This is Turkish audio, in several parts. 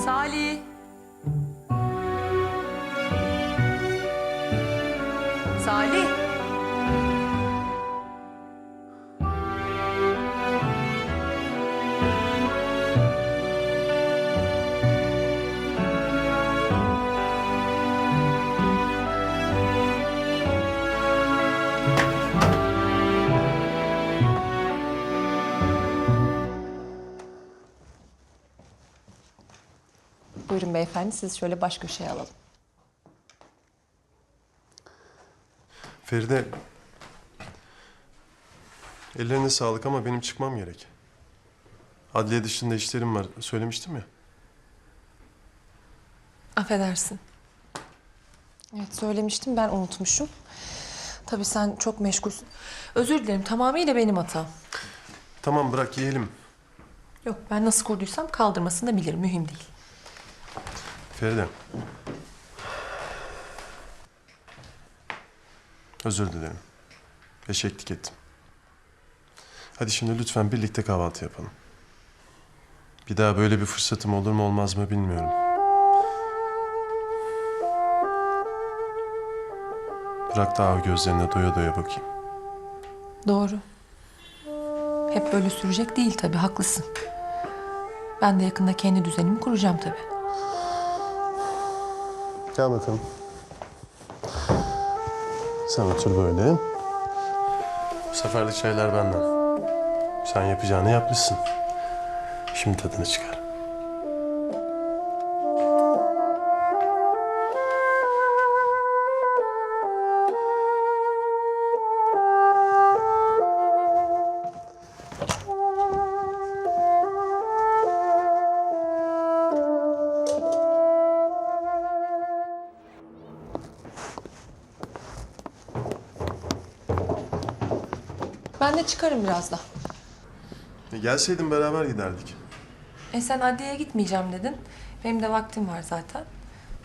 Salih. Buyurun beyefendi siz şöyle baş köşeye alalım. Feride. Ellerine sağlık ama benim çıkmam gerek. Adliye dışında işlerim var. Söylemiştim ya. Affedersin. Evet söylemiştim ben unutmuşum. Tabii sen çok meşgulsün. Özür dilerim tamamıyla benim hatam. Tamam bırak yiyelim. Yok ben nasıl kurduysam kaldırmasını da bilirim mühim değil. Feride. Özür dilerim. Eşeklik ettim. Hadi şimdi lütfen birlikte kahvaltı yapalım. Bir daha böyle bir fırsatım olur mu olmaz mı bilmiyorum. Bırak daha gözlerine doya doya bakayım. Doğru. Hep böyle sürecek değil tabii haklısın. Ben de yakında kendi düzenimi kuracağım tabii. Gel bakalım. Sen otur böyle. Bu seferlik çaylar benden. Sen yapacağını yapmışsın. Şimdi tadını çıkar. De çıkarım birazdan. E, gelseydin beraber giderdik. E sen adliyeye gitmeyeceğim dedin. Benim de vaktim var zaten.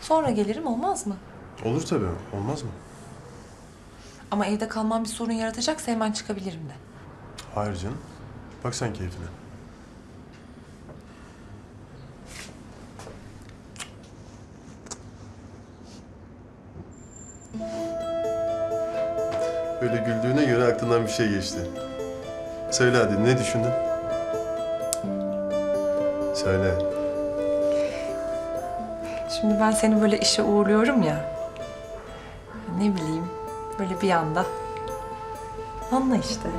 Sonra gelirim olmaz mı? Olur tabii. Olmaz mı? Ama evde kalmam bir sorun yaratacaksa hemen çıkabilirim de. Hayır canım. Bak sen keyfine. Böyle güldüğüne göre aklından bir şey geçti. Söyle hadi ne düşündün? Söyle. Şimdi ben seni böyle işe uğurluyorum ya. Ne bileyim böyle bir anda. Anla işte.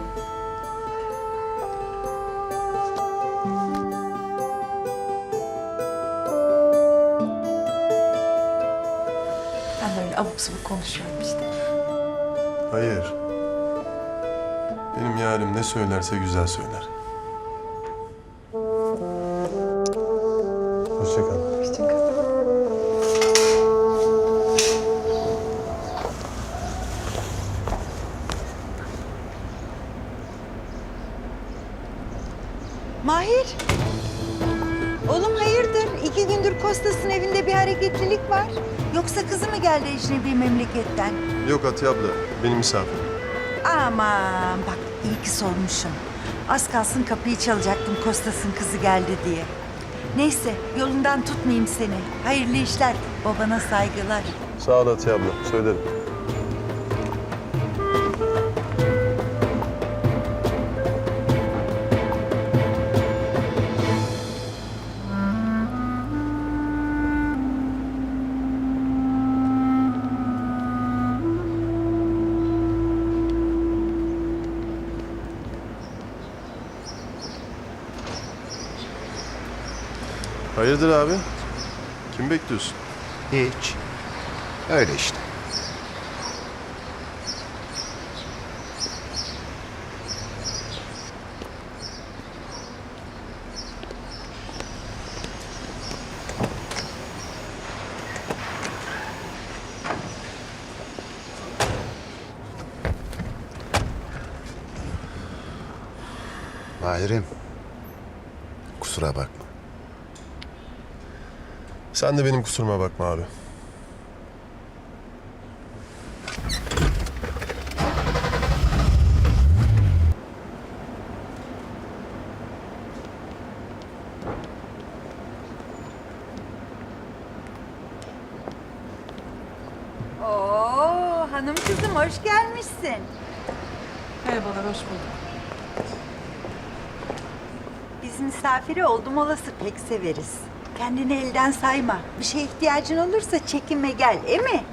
Ben de öyle abuk sabuk konuşuyorum işte. Hayır. Benim yarim ne söylerse güzel söyler. Hoşça kal. Hoşçakal. Mahir. Oğlum hayırdır? İki gündür Kostas'ın evinde bir hareketlilik var. Yoksa kızı mı geldi ecnebi memleketten? Yok Atiye abla, benim misafirim. Aman bak iyi ki sormuşum. Az kalsın kapıyı çalacaktım Kostas'ın kızı geldi diye. Neyse yolundan tutmayayım seni. Hayırlı işler. Babana saygılar. Sağ ol Atiye abla, söylerim. Hayırdır abi? Kim bekliyorsun? Hiç. Öyle işte. Mahir'im. Sen de benim kusuruma bakma abi. Oo, hanım kızım hoş gelmişsin. Merhabalar, hoş bulduk. Biz misafiri oldum olası pek severiz. Kendini elden sayma. Bir şeye ihtiyacın olursa çekinme gel, e mi?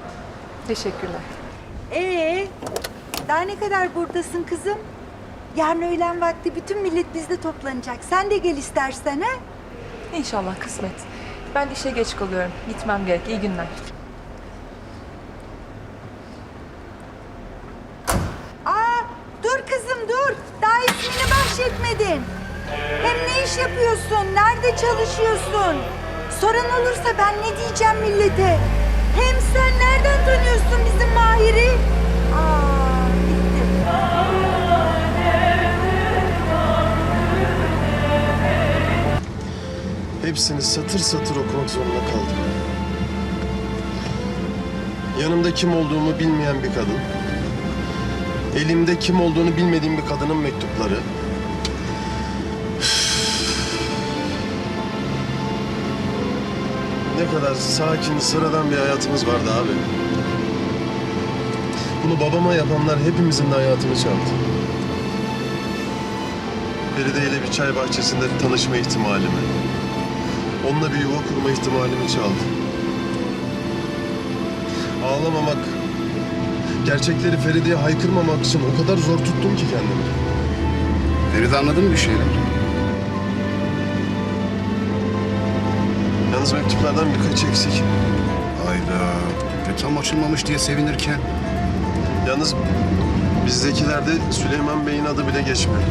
Teşekkürler. Ee, daha ne kadar buradasın kızım? Yarın öğlen vakti bütün millet bizde toplanacak. Sen de gel istersen ha? İnşallah kısmet. Ben işe geç kalıyorum. Gitmem gerek. İyi günler. Çalışıyorsun? Soran olursa ben ne diyeceğim millete? Hem sen nereden tanıyorsun bizim Mahir'i? Aa. Hepsini satır satır okumak zorunda kaldım. Yanımda kim olduğumu bilmeyen bir kadın. Elimde kim olduğunu bilmediğim bir kadının mektupları. Ne kadar sakin, sıradan bir hayatımız vardı abi. Bunu babama yapanlar hepimizin de hayatını çaldı. Feride ile bir çay bahçesinde tanışma ihtimalimi. Onunla bir yuva kurma ihtimalimi çaldı. Ağlamamak, gerçekleri Feride'ye haykırmamak için o kadar zor tuttum ki kendimi. Feride anladın mı bir şeyler? Yalnız mektuplardan birkaç eksik. Hayda. Ve tam açılmamış diye sevinirken. Yalnız bizdekilerde Süleyman Bey'in adı bile geçmiyor.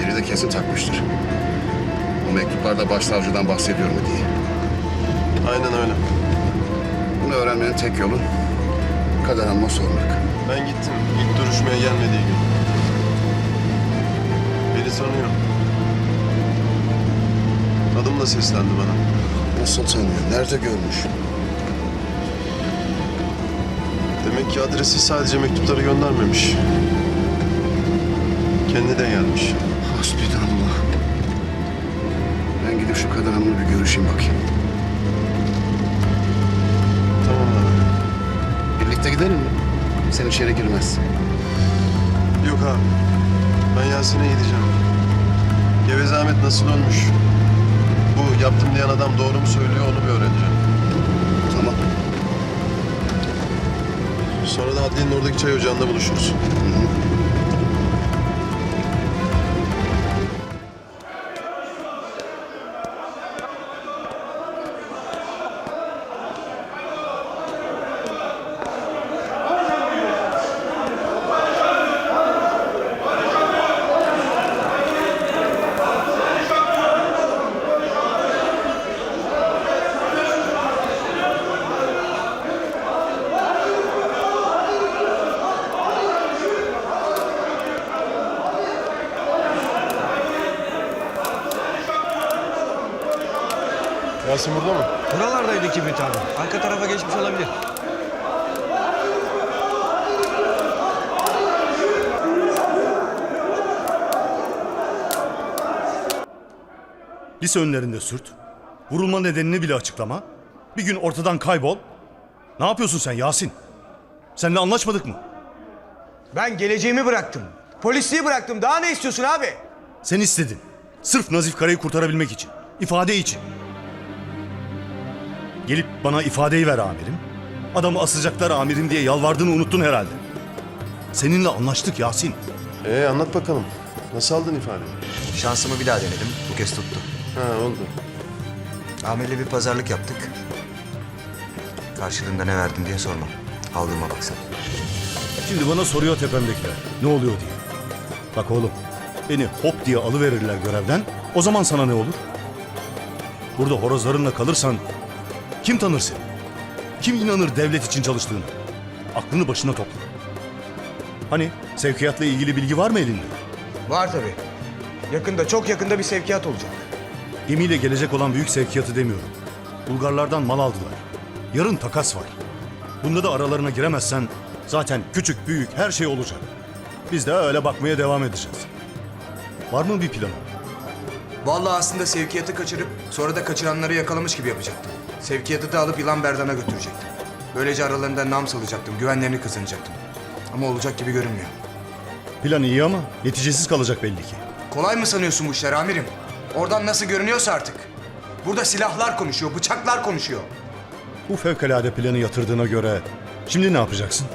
Feride kesin takmıştır. Bu mektuplarda başsavcıdan bahsediyor mu diye. Aynen öyle. Bunu öğrenmenin tek yolu Kader Hanım'a sormak. Ben gittim ilk duruşmaya gelmediği gün. Beni tanıyor. Adımla seslendi bana. Nasıl tanıyor? Nerede görmüş? Demek ki adresi sadece mektupları göndermemiş. Kendi de gelmiş. Hasbinallah. Ben gidip şu Kader Hanım'la bir görüşeyim bakayım. Tamam abi. Birlikte gidelim mi? Sen içeri girmezsin. Yok abi. Ben Yasin'e gideceğim. Geveze Ahmet nasıl ölmüş? Bu yaptım diyen adam doğru mu söylüyor onu bir öğreneceğim. Tamam. Sonra da adliyenin oradaki çay ocağında buluşuruz. Yasin burada mı? Buralardaydı kibrit abi. Arka tarafa geçmiş olabilir. Lise önlerinde sürt. Vurulma nedenini bile açıklama. Bir gün ortadan kaybol. Ne yapıyorsun sen Yasin? Seninle anlaşmadık mı? Ben geleceğimi bıraktım. Polisliği bıraktım. Daha ne istiyorsun abi? Sen istedin. Sırf Nazif Kara'yı kurtarabilmek için. ifade için. Gelip bana ifadeyi ver amirim. Adamı asacaklar amirim diye yalvardığını unuttun herhalde. Seninle anlaştık Yasin. Ee anlat bakalım. Nasıl aldın ifadeyi? Şansımı bir daha denedim. Bu kez tuttu. Ha oldu. Amirle bir pazarlık yaptık. Karşılığında ne verdin diye sorma. Aldığıma baksana. Şimdi bana soruyor tepemdekiler. Ne oluyor diye. Bak oğlum. Beni hop diye alıverirler görevden. O zaman sana ne olur? Burada horozlarınla kalırsan kim tanır seni? Kim inanır devlet için çalıştığını? Aklını başına topla. Hani sevkiyatla ilgili bilgi var mı elinde? Var tabii. Yakında, çok yakında bir sevkiyat olacak. Gemiyle gelecek olan büyük sevkiyatı demiyorum. Bulgarlardan mal aldılar. Yarın takas var. Bunda da aralarına giremezsen zaten küçük büyük her şey olacak. Biz de öyle bakmaya devam edeceğiz. Var mı bir planın? Vallahi aslında sevkiyatı kaçırıp sonra da kaçıranları yakalamış gibi yapacaktım. Sevkiyatı da alıp Yılan Berdan'a götürecektim. Böylece aralarında nam salacaktım, güvenlerini kazanacaktım. Ama olacak gibi görünmüyor. Plan iyi ama neticesiz kalacak belli ki. Kolay mı sanıyorsun bu işler amirim? Oradan nasıl görünüyorsa artık. Burada silahlar konuşuyor, bıçaklar konuşuyor. Bu fevkalade planı yatırdığına göre şimdi ne yapacaksın?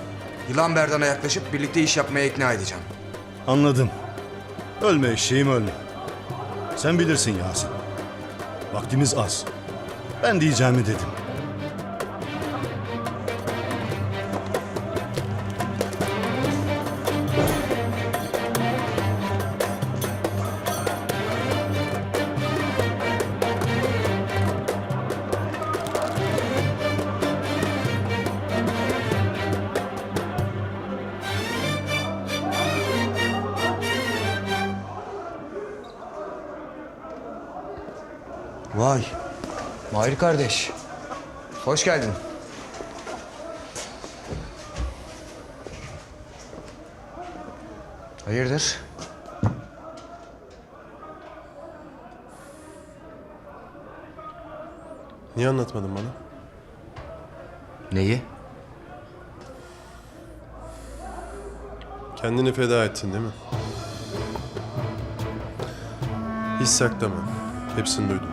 Yılan Berdan'a yaklaşıp birlikte iş yapmaya ikna edeceğim. Anladım. Ölme eşeğim ölme. Sen bilirsin Yasin. Vaktimiz az. Ben diyeceğimi dedim. Kardeş. Hoş geldin. Hayırdır? Niye anlatmadın bana? Neyi? Kendini feda ettin değil mi? Hiç saklama. Hepsini duydum.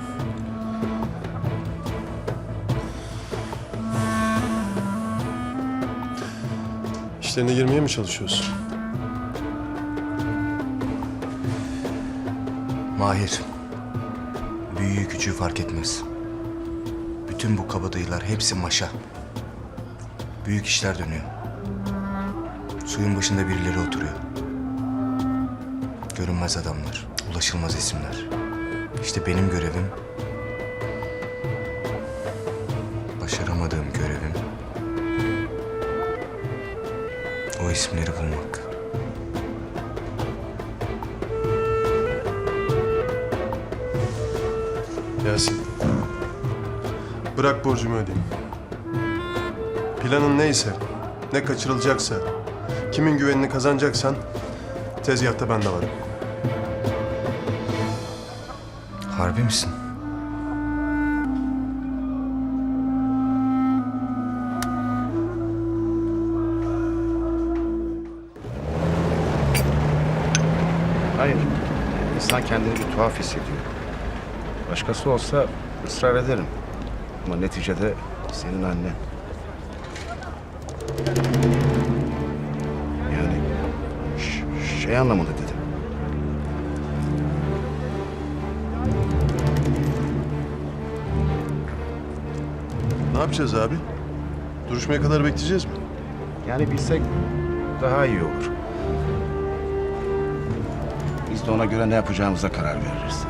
İşlerine girmeye mi çalışıyorsun? Mahir. Büyüğü küçüğü fark etmez. Bütün bu kabadayılar hepsi maşa. Büyük işler dönüyor. Suyun başında birileri oturuyor. Görünmez adamlar, ulaşılmaz isimler. İşte benim görevim... isimleri bulmak. Yasin. Bırak borcumu ödeyeyim. Planın neyse, ne kaçırılacaksa, kimin güvenini kazanacaksan tezgahta ben de varım. Harbi misin? İnsan kendini bir tuhaf hissediyor. Başkası olsa ısrar ederim. Ama neticede senin annen. Yani şey anlamında dedim. Ne yapacağız abi? Duruşmaya kadar bekleyeceğiz mi? Yani bilsek daha iyi olur. Biz ona göre ne yapacağımıza karar veririz.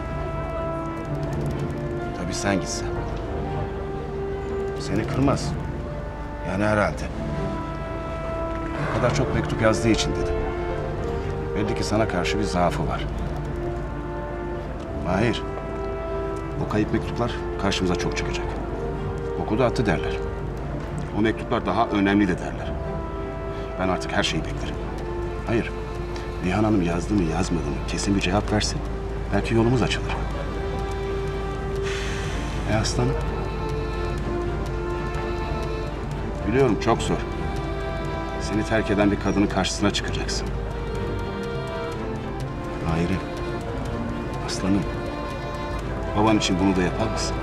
Tabii sen gitsen. Seni kırmaz. Yani herhalde. O kadar çok mektup yazdığı için dedim. Belli ki sana karşı bir zaafı var. Mahir. Bu kayıp mektuplar karşımıza çok çıkacak. Okudu attı derler. O mektuplar daha önemli de derler. Ben artık her şeyi beklerim. Hayır. Nihan Hanım yazdı mı yazmadı mı kesin bir cevap versin. Belki yolumuz açılır. E aslanım? Biliyorum çok zor. Seni terk eden bir kadının karşısına çıkacaksın. Hayır. Aslanım. Baban için bunu da yapar mısın?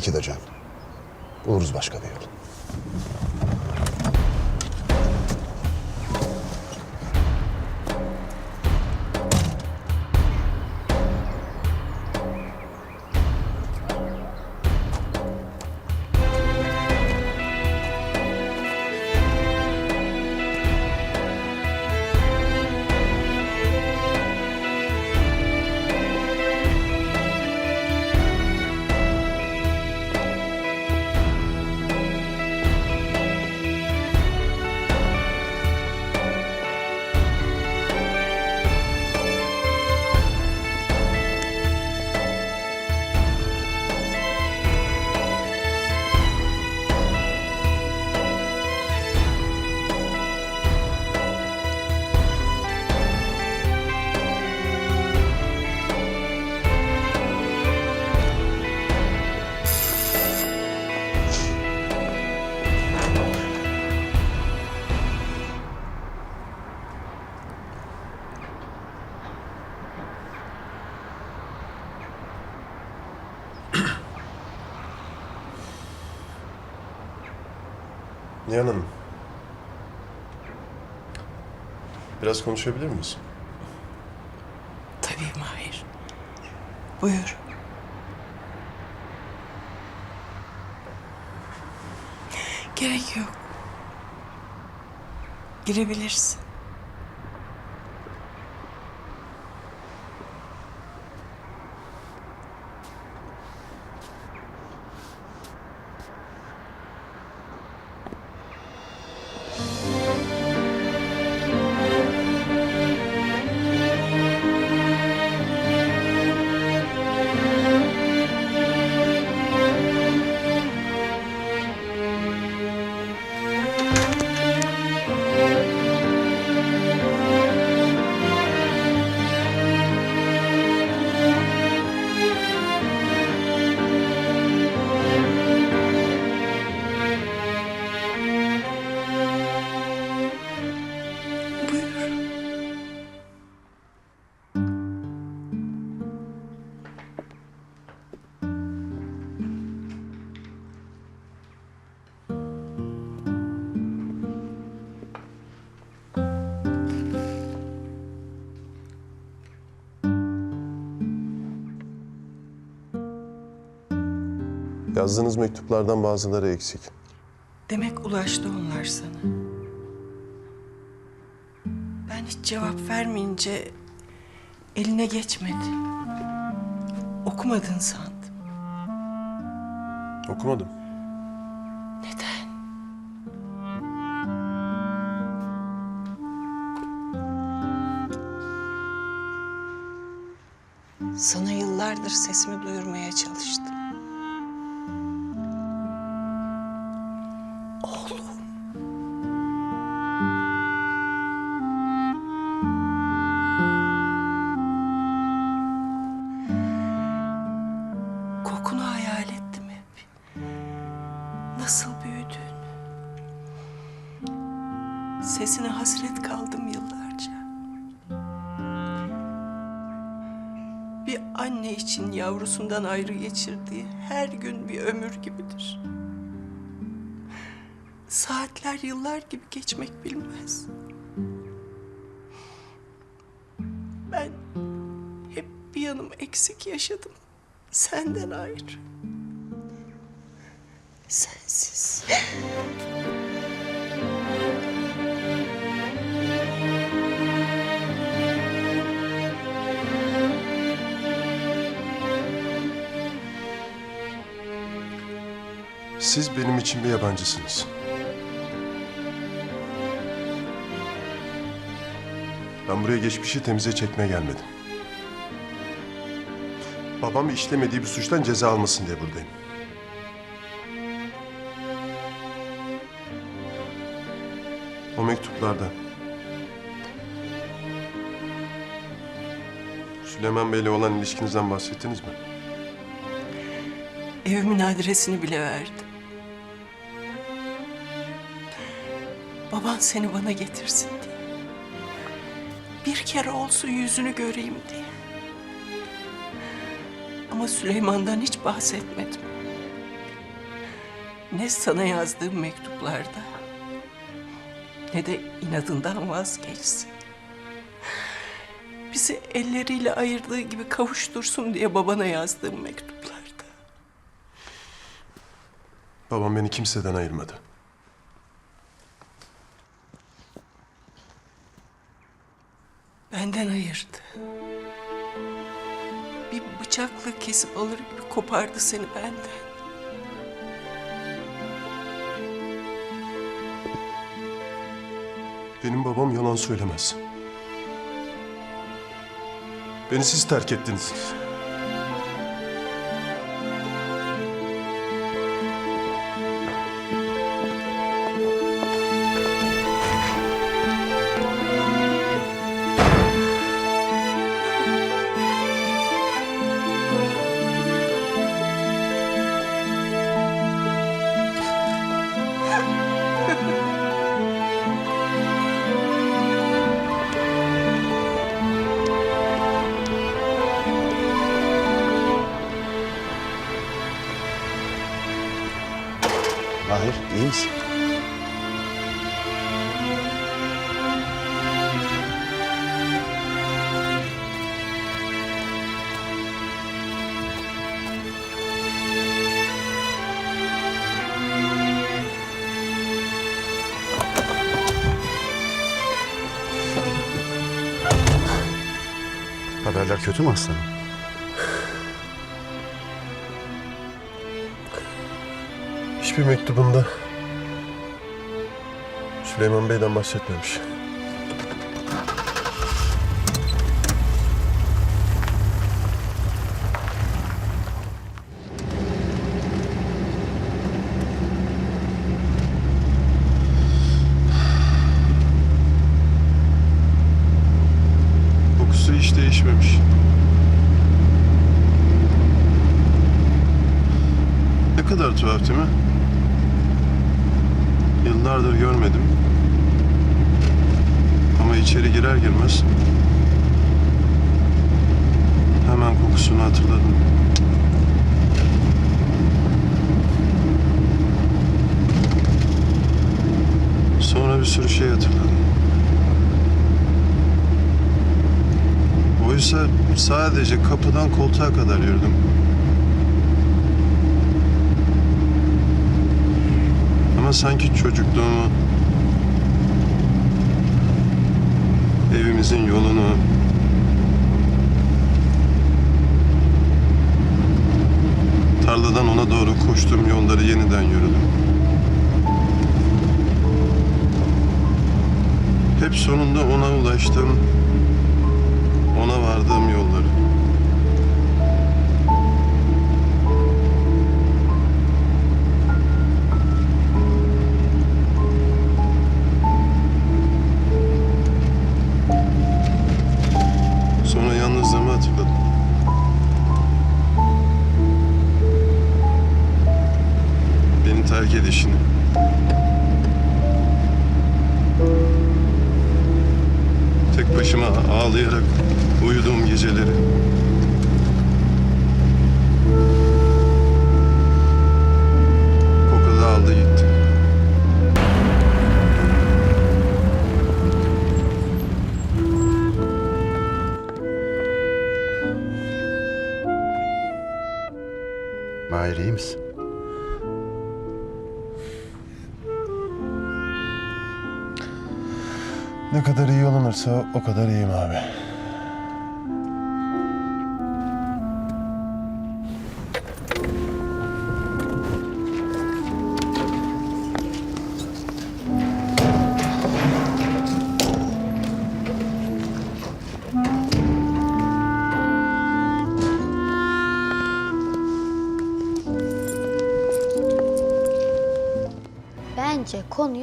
Can. Nihan Hanım. Biraz konuşabilir miyiz? Tabii Mahir. Buyur. Gerek yok. Girebilirsin. Yazdığınız mektuplardan bazıları eksik. Demek ulaştı onlar sana. Ben hiç cevap vermeyince eline geçmedi. Okumadın sandım. Okumadım. Neden? Sana yıllardır sesimi duyurmaya çalıştım. Sesine hasret kaldım yıllarca. Bir anne için yavrusundan ayrı geçirdiği her gün bir ömür gibidir. Saatler yıllar gibi geçmek bilmez. Ben hep bir yanım eksik yaşadım. Senden ayrı. Sensiz. Siz benim için bir yabancısınız. Ben buraya geçmişi temize çekmeye gelmedim. Babam işlemediği bir suçtan ceza almasın diye buradayım. O mektuplarda Süleyman Bey'le olan ilişkinizden bahsettiniz mi? Evimin adresini bile verdim. Baban seni bana getirsin diye. Bir kere olsun yüzünü göreyim diye. Ama Süleyman'dan hiç bahsetmedim. Ne sana yazdığım mektuplarda ne de inadından vazgeçsin. Bizi elleriyle ayırdığı gibi kavuştursun diye babana yazdığım mektuplarda. Babam beni kimseden ayırmadı. Benden ayırdı. Bir bıçakla kesip alır gibi kopardı seni benden. Benim babam yalan söylemez. Beni siz terk ettiniz. İyi? Haberler kötü mü aslanım? Hiçbir mektubunda Süleyman Bey'den bahsetmemiş. Kokusu hiç değişmemiş. Ne kadar tuhaf değil mi? Yıllardır görmedim. Ama içeri girer girmez hemen kokusunu hatırladım. Sonra bir sürü şey hatırladım. Oysa sadece kapıdan koltuğa kadar yürüdüm. Ama sanki çocukluğumu, evimizin yolunu, tarladan ona doğru koştuğum yolları yeniden yürüdüm. Hep sonunda ona ulaştım, Misin? Ne kadar iyi olunursa o kadar iyiyim abi.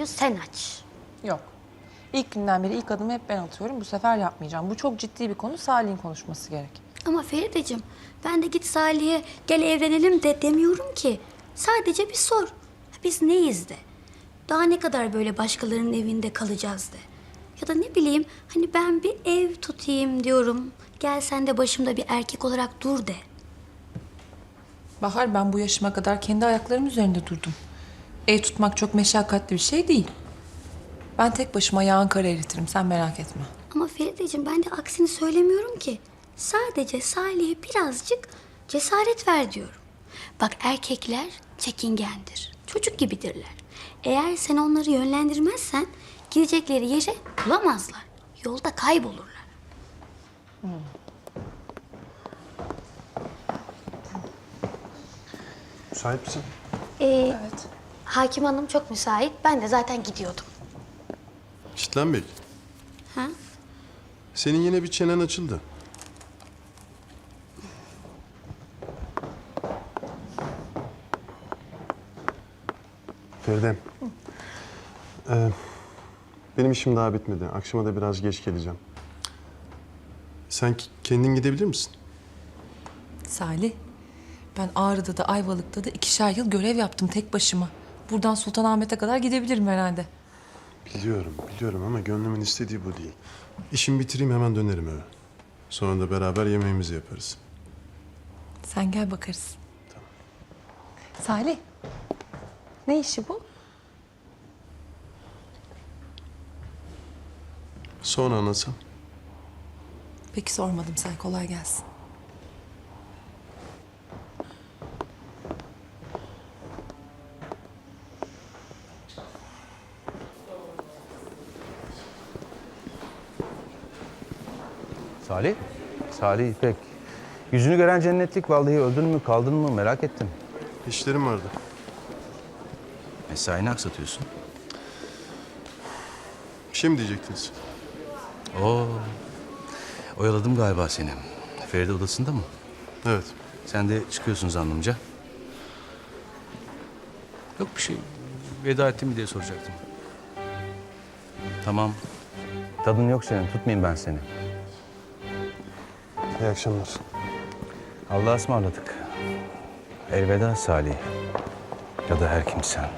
Konuyu sen aç. Yok. İlk günden beri ilk adımı hep ben atıyorum. Bu sefer yapmayacağım. Bu çok ciddi bir konu. Salih'in konuşması gerek. Ama Ferideciğim ben de git Salih'e gel evlenelim de demiyorum ki. Sadece bir sor. Biz neyiz de. Daha ne kadar böyle başkalarının evinde kalacağız de. Ya da ne bileyim hani ben bir ev tutayım diyorum. Gel sen de başımda bir erkek olarak dur de. Bahar ben bu yaşıma kadar kendi ayaklarım üzerinde durdum. Ev tutmak çok meşakkatli bir şey değil. Ben tek başıma yağın kara eritirim. Sen merak etme. Ama Ferideciğim ben de aksini söylemiyorum ki. Sadece Salih'e birazcık cesaret ver diyorum. Bak erkekler çekingendir. Çocuk gibidirler. Eğer sen onları yönlendirmezsen gidecekleri yere bulamazlar. Yolda kaybolurlar. Müsait misin? evet. Hakim Hanım çok müsait. Ben de zaten gidiyordum. Çitlenbek. Ha? Senin yine bir çenen açıldı. Feride. Ee, benim işim daha bitmedi. Akşama da biraz geç geleceğim. Sen ki- kendin gidebilir misin? Salih, ben Ağrı'da da Ayvalık'ta da ikişer yıl görev yaptım tek başıma. Buradan Sultanahmet'e kadar gidebilirim herhalde. Biliyorum, biliyorum ama gönlümün istediği bu değil. İşimi bitireyim hemen dönerim eve. Sonra da beraber yemeğimizi yaparız. Sen gel bakarız. Salih, ne işi bu? Sonra anlatsam. Peki sormadım sen kolay gelsin. Salih, Salih İpek. Yüzünü gören cennetlik vallahi öldün mü kaldın mı merak ettim. İşlerim vardı. Mesaini aksatıyorsun. Bir şey mi diyecektiniz? Oo. Oyaladım galiba seni. Feride odasında mı? Evet. Sen de çıkıyorsun zannımca. Yok bir şey. Veda ettin mi diye soracaktım. Tamam. Tadın yok senin. Tutmayayım ben seni. İyi akşamlar. Allah'a ısmarladık. Elveda Salih. Ya da her kimsen.